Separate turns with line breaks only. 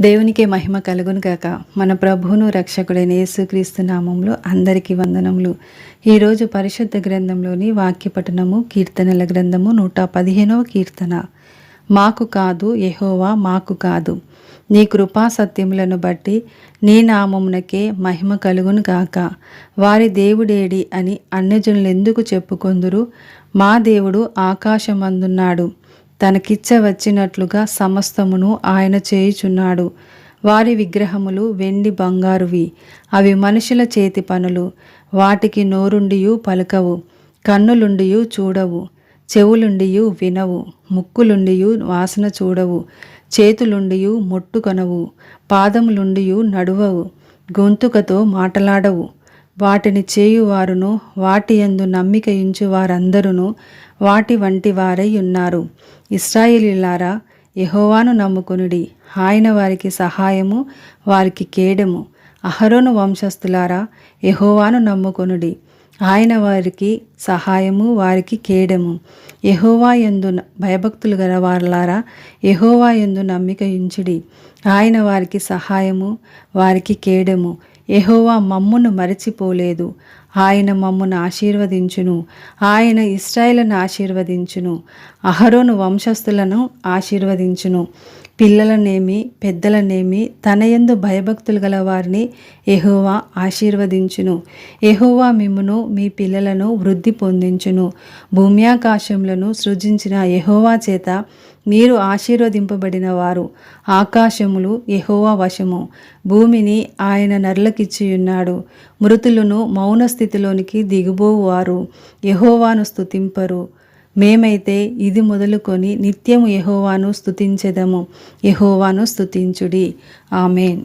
దేవునికే మహిమ కలుగును గాక. మన ప్రభువును రక్షకుడైన యేసుక్రీస్తు నామంలో అందరికీ వందనములు. ఈరోజు పరిశుద్ధ గ్రంథంలోని వాక్యపఠనము కీర్తనల గ్రంథము నూట పదిహేనవ కీర్తన. మాకు కాదు యహోవా మాకు కాదు. నీ కృపా సత్యములను బట్టి నీ నామమునకే మహిమ కలుగును గాక. వారి దేవుడేడి అని అన్యజనులు ఎందుకు చెప్పుకొందురు? మా దేవుడు ఆకాశమందున్నాడు. తనకిచ్చ వచ్చినట్లుగా సమస్తమును ఆయన చేయుచున్నాడు. వారి విగ్రహములు వెండి బంగారువి. అవి మనుషుల చేతి పనులు. వాటికి నోరుండియు పలకవు. కన్నులుండియు చూడవు. చెవులుండియు వినవు. ముక్కులుండియు వాసన చూడవు. చేతులుండియు ముట్టుకొనవు. పాదములుండియు నడువవు. గొంతుకతో మాటలాడవు. వాటిని చేయువారును వాటి యందు నమ్మిక ఇంచు వారందరూ వాటి వంటి వారై ఉన్నారు. ఇస్రాయిలీలారా యహోవాను నమ్ముకునుడి. ఆయన వారికి సహాయము వారికి కేడము. అహరోను వంశస్థులారా యహోవాను నమ్ముకొనుడి. ఆయన వారికి సహాయము వారికి కేడము. యహోవా యందు భయభక్తులు గల వారలారా యహోవా యందు నమ్మిక ఉంచుడి ఆయన వారికి సహాయము వారికి కేడము. ఎహోవా మమ్మును మరచిపోలేదు. ఆయన మమ్మును ఆశీర్వదించును. ఆయన ఇస్రాయేలును ఆశీర్వదించును. అహరోను వంశస్థులను ఆశీర్వదించును. పిల్లలనేమి పెద్దలనేమి తనయందు భయభక్తులు గల వారిని ఎహోవా ఆశీర్వదించును. ఎహోవా మిమ్మును మీ పిల్లలను వృద్ధి పొందించును. భూమ్యాకాశములను సృజించిన ఎహోవా చేత మీరు ఆశీర్వదింపబడిన వారు. ఆకాశములు ఎహోవా వశము. భూమిని ఆయన నర్లకిచ్చియున్నాడు. మృతులను మౌన స్థితిలోనికి దిగుబోవారు యహోవాను స్థుతింపరు మేమైతే ఇది మొదలుకొని నిత్యము యహోవాను స్థుతించెదము యహోవాను స్థుతించుడి ఆమెన్.